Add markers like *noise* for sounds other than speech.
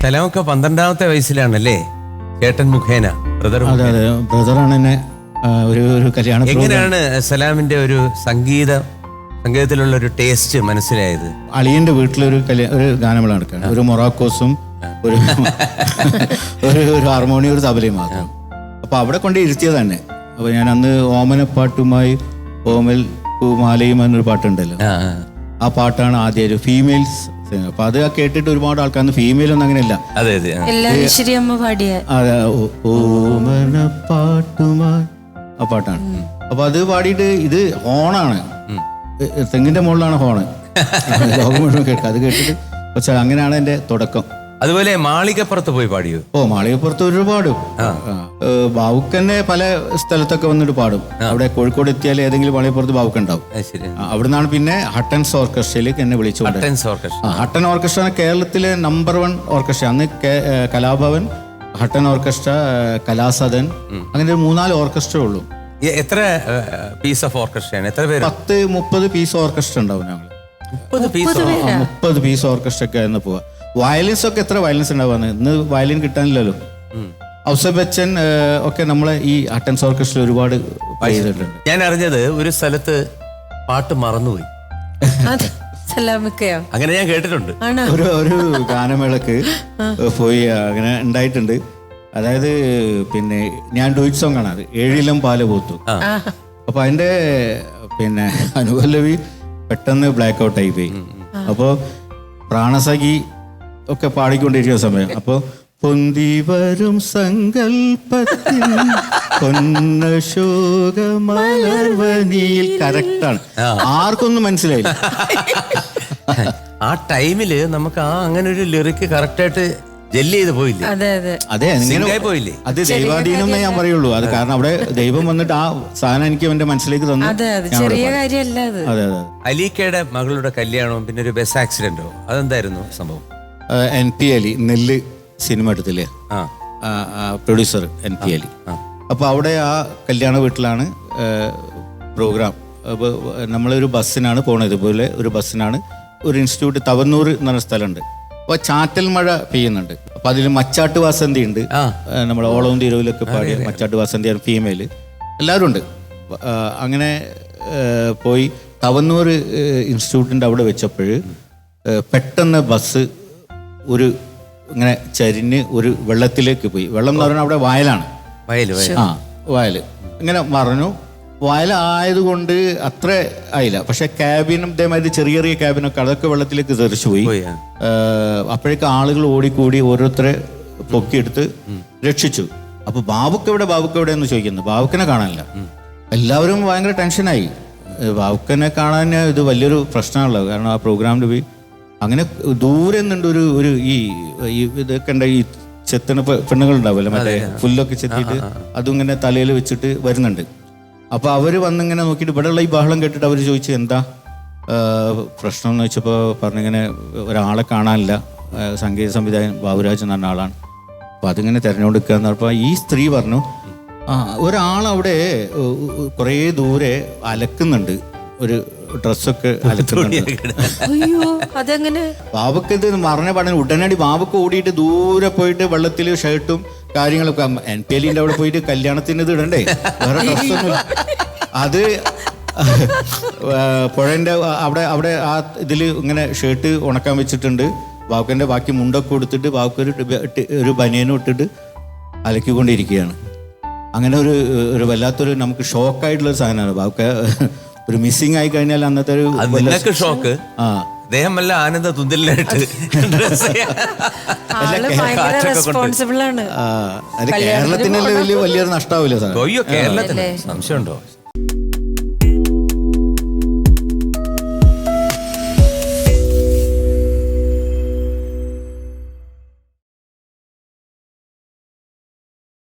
സലാമൊക്കെ പന്ത്രണ്ടാമത്തെ വയസ്സിലാണല്ലേ? ചേട്ടൻ മുഖേന ബ്രദർ അതെ അതെ. ബ്രദറാണ് എന്നെ ആ, ഒരു ഒരു കല്യാണ program- എങ്ങനെയാണ് സലാമിന്റെ ഒരു സംഗീത സംഗീതത്തിലുള്ള ഒരു ടേസ്റ്റ് മനസ്സിലായത്? അളിയന്റെ വീട്ടിലൊരു കല്യാ ഒരു ഗാനമേള നടക്കുകയാണ് ഒരു മൊറാക്കോസും ഒരു ഒരു ഒരു ഹാർമോണിയം ഒരു തബലയും മാത്രം. അപ്പൊ അവിടെ കൊണ്ട് ഇരുത്തിയത് തന്നെ അപ്പൊ ഞാൻ അന്ന് ഓമനപ്പാട്ടുമായി ഓമൽ പൂമാലയും എന്നൊരു പാട്ടുണ്ടല്ലോ. ആ, ആ. ആ പാട്ടാണ് ആദ്യം ഒരു ഫീമെയിൽസ് അപ്പൊ അത് കേട്ടിട്ട് ഒരുപാട് ആൾക്കാർ ഫീമെയിൽ ഒന്നും അങ്ങനെയല്ല. അതെ അതെ ആ. അതെ, പാട്ടാണ്. അപ്പൊ അത് പാടിയിട്ട് ഇത് ഹോണാണ്. തെങ്ങിന്റെ മുകളിലാണ് ഹോണ്. *laughs* ലോകം മുഴുവൻ കേൾക്കുക. അത് കേട്ടിട്ട് പക്ഷെ അങ്ങനെയാണ് എന്റെ തുടക്കം. അതുപോലെ മാളികപ്പുറത്ത് പോയി പാടിയോ ഓ മാളികപ്പുറത്ത് ഒരുപാട് ബാവുക്കന്നെ പല സ്ഥലത്തൊക്കെ വന്നിട്ട് പാടും. അവിടെ കോഴിക്കോട് എത്തിയാൽ ഏതെങ്കിലും മാളികപ്പുറത്ത് ബാവുക്ക ഉണ്ടാവും. അവിടെ നിന്നാണ് പിന്നെ ഹട്ടൻസ് ഓർക്കസ്ട്രയിലേക്ക് എന്നെ വിളിച്ചു ഹട്ടൻ ഓർക്കസ്ട്ര കേരളത്തിലെ നമ്പർ വൺ ഓർക്കസ്ട്ര. അന്ന് കലാഭവൻ ഹട്ടൻ ഓർക്കസ്ട്ര കലാസദൻ അങ്ങനെ ഒരു മൂന്നാൽ ഓർക്കസ്ട്ര ഉള്ളൂ. എത്ര പീസ് ഓഫ് ഓർക്കസ്ട്രയാണ് എത്ര പേര്? പത്ത് മുപ്പത് പീസ് ഓർക്കസ്ട്ര ഉണ്ടാവും ഞങ്ങൾ മുപ്പത് പീസ് മുപ്പത് പീസ് ഓർക്കസ്ട്ര ഒക്കെ ആയിരുന്നു പോവാ വയലിൻസ് ഒക്കെ എത്ര വയലൻസ് ഉണ്ടാവുക ഇന്ന് വയലിൻ കിട്ടാനില്ലല്ലോ. ഔസഫ് ബച്ചൻ ഒക്കെ നമ്മളെ ഈ അട്ടൻസ് ഓർക്കസ്ട്ര ഒരുപാട് ചെയ്തിട്ടുണ്ട്. ഞാൻ അറിഞ്ഞത് ഒരു സ്ഥലത്ത് പാട്ട് മറന്നുപോയി. അങ്ങനെ ഞാൻ കേട്ടിട്ടുണ്ട്. ഒരു ഒരു ഗാനമേളക്ക് പോയി അങ്ങനെ ഉണ്ടായിട്ടുണ്ട്. അതായത് പിന്നെ ഞാൻ ഡുയിറ്റ് സോങ് ആണ് അത്. ഏഴിലും പാൽ പോത്തു. അപ്പൊ അതിന്റെ പിന്നെ അനുപല്ലവി പെട്ടെന്ന് ബ്ലാക്ക് ഔട്ട് ആയി പോയി അപ്പോ പ്രാണസഖി ഒക്കെ പാടിക്കൊണ്ടിരിക്കുന്ന സമയം. അപ്പോൾ പൊന്തി വരും സങ്കൽപ്പത്തിൽ പൊന്നശോകമലർവനിയിൽ. കറക്റ്റാണ് ആർക്കൊന്നും മനസ്സിലായില്ല. ആ ടൈമിൽ നമുക്ക് ആ അങ്ങനെ ഒരു ലിറിക്ക് കറക്റ്റായിട്ട് ജെല്ല് ചെയ്ത് പോയില്ലേ? അതെ അതെ. അതെ പോയില്ലേ? ദൈവാധീനം ഞാൻ പറയുള്ളൂ. അത് കാരണം അവിടെ ദൈവം വന്നിട്ട് ആ സാധനം എനിക്ക് എന്റെ മനസ്സിലേക്ക് തന്നു. അതെ അതെ. ചെറിയ കാര്യമല്ല അത്. അതെ അതെ അലീക്കയുടെ മകളുടെ കല്യാണവും പിന്നെ ഒരു ബസ് ആക്സിഡന്റോ അതെന്തായിരുന്നു സംഭവം? എൻ പി അലി നെല്ല് സിനിമ എടുത്തില്ലേ? പ്രൊഡ്യൂസർ എൻ പി അലി അപ്പൊ അവിടെ ആ കല്യാണ വീട്ടിലാണ് പ്രോഗ്രാം അപ്പോൾ നമ്മളൊരു ബസ്സിനാണ് പോണത്. ഇതുപോലെ ഒരു ബസ്സിനാണ്. ഒരു ഇൻസ്റ്റിറ്റ്യൂട്ട് തവന്നൂർ എന്ന് പറഞ്ഞ സ്ഥലമുണ്ട്. അപ്പോൾ ചാറ്റൽ മഴ പെയ്യുന്നുണ്ട്. അപ്പൊ അതിൽ മച്ചാട്ട് വാസന്തി ഉണ്ട്. നമ്മുടെ ഓളവും തിരുവിലൊക്കെ പാടിയ മച്ചാട്ട് വാസന്തി ആണ് ഫീമെയിൽ എല്ലാവരും ഉണ്ട്. അങ്ങനെ പോയി. തവന്നൂർ ഇൻസ്റ്റിറ്റ്യൂട്ടിന്റെ അവിടെ വെച്ചപ്പോൾ പെട്ടെന്ന് ബസ് ഒരു ഇങ്ങനെ ചരിഞ്ഞ് ഒരു വെള്ളത്തിലേക്ക് പോയി. വെള്ളം എന്ന് പറഞ്ഞാൽ അവിടെ വയലാണ്. വയൽ വയൽ. ആ വയൽ ഇങ്ങനെ മറഞ്ഞു. വയലായതുകൊണ്ട് അത്ര ആയില്ല. പക്ഷെ ക്യാബിനും ഇതേമാതിരി ചെറിയ ചെറിയ ക്യാബിനൊക്കെ അതൊക്കെ വെള്ളത്തിലേക്ക് തെറിച്ചു പോയി. അപ്പോഴേക്ക് ആളുകൾ ഓടിക്കൂടി ഓരോരുത്തരെ പൊക്കിയെടുത്ത് രക്ഷിച്ചു. അപ്പൊ ബാബുക്ക് എവിടെ ബാബുക്ക് എവിടെ എന്ന് ചോദിക്കുന്നു. ബാബുക്കനെ കാണാനില്ല. എല്ലാവരും ഭയങ്കര ടെൻഷനായി. ബാബുക്കനെ കാണാൻ ഇത് വലിയൊരു പ്രശ്നമാണല്ലോ. കാരണം ആ പ്രോഗ്രാമിൽ പോയി അങ്ങനെ ദൂരെ നിന്നുണ്ട് ഒരു ഒരു ഈ ഇത് ഇതൊക്കെ ഉണ്ട് ഈ ചെത്തണ പെണ്ണുങ്ങൾ ഉണ്ടാവില്ല മറ്റേ പുല്ലൊക്കെ ചെത്തിയിട്ട് അതും ഇങ്ങനെ തലയിൽ വെച്ചിട്ട് വരുന്നുണ്ട്. അപ്പൊ അവർ വന്നിങ്ങനെ നോക്കിയിട്ട് ഇവിടെയുള്ള ഈ ബഹളം കേട്ടിട്ട് അവർ ചോദിച്ചു എന്താ? പ്രശ്നം എന്ന് വെച്ചപ്പോൾ പറഞ്ഞിങ്ങനെ ഒരാളെ കാണാനില്ല. സംഗീത സംവിധായകൻ ബാബുരാജ് എന്ന് പറഞ്ഞ ആളാണ്. അപ്പൊ അതിങ്ങനെ തെരഞ്ഞെടുക്കുക എന്ന് പറഞ്ഞപ്പോൾ ഈ സ്ത്രീ പറഞ്ഞു ആ ഒരാളവിടെ കുറേ ദൂരെ അലക്കുന്നുണ്ട്. ഒരു ഡ്രസ്സൊക്കെ അയ്യോ അതെങ്ങനെ? ബാബക്ക് ഇത് മറഞ്ഞ പാടാൻ ഉടനടി ബാബക്ക് ഓടിയിട്ട് ദൂരെ പോയിട്ട് വെള്ളത്തിൽ ഷർട്ടും കാര്യങ്ങളൊക്കെ എൻ പി എല്ലിന്റെ അവിടെ പോയിട്ട് കല്യാണത്തിന് ഇത് ഇടണ്ടേ? വേറെ ഡ്രസ്സൊന്നും അത് പുഴന്റെ അവിടെ അവിടെ ആ ഇതിൽ ഇങ്ങനെ ഷർട്ട് ഉണക്കാൻ വെച്ചിട്ടുണ്ട്. ബാബുക്കന്റെ ബാക്കി മുണ്ടൊക്കെ കൊടുത്തിട്ട് ബാബുക്ക് ഒരു ഒരു ബനിയനും ഇട്ടിട്ട് അലക്കിക്കൊണ്ടിരിക്കുകയാണ്. അങ്ങനെ ഒരു ഒരു വല്ലാത്തൊരു നമുക്ക് ഷോക്കായിട്ടുള്ള ഒരു സാധനമാണ്. ബാബുക്ക ഒരു മിസ്സിങ് ആയി കഴിഞ്ഞാൽ അന്നത്തെ ഒരു അത് നിങ്ങൾക്ക് ഷോക്ക് ആ. ദേഹമല്ല ആനന്ദ തുന്തലിനായിട്ട്. ആൾ ഭയങ്കര റെസ്പോൺസിബിൾ ആണ്. ആ, അത് കേരളത്തിനല്ലേ വലിയ വലിയൊരു നഷ്ടമാവില്ല സാർ അയ്യോ കേരളത്തിന്? സംശയമുണ്ടോ?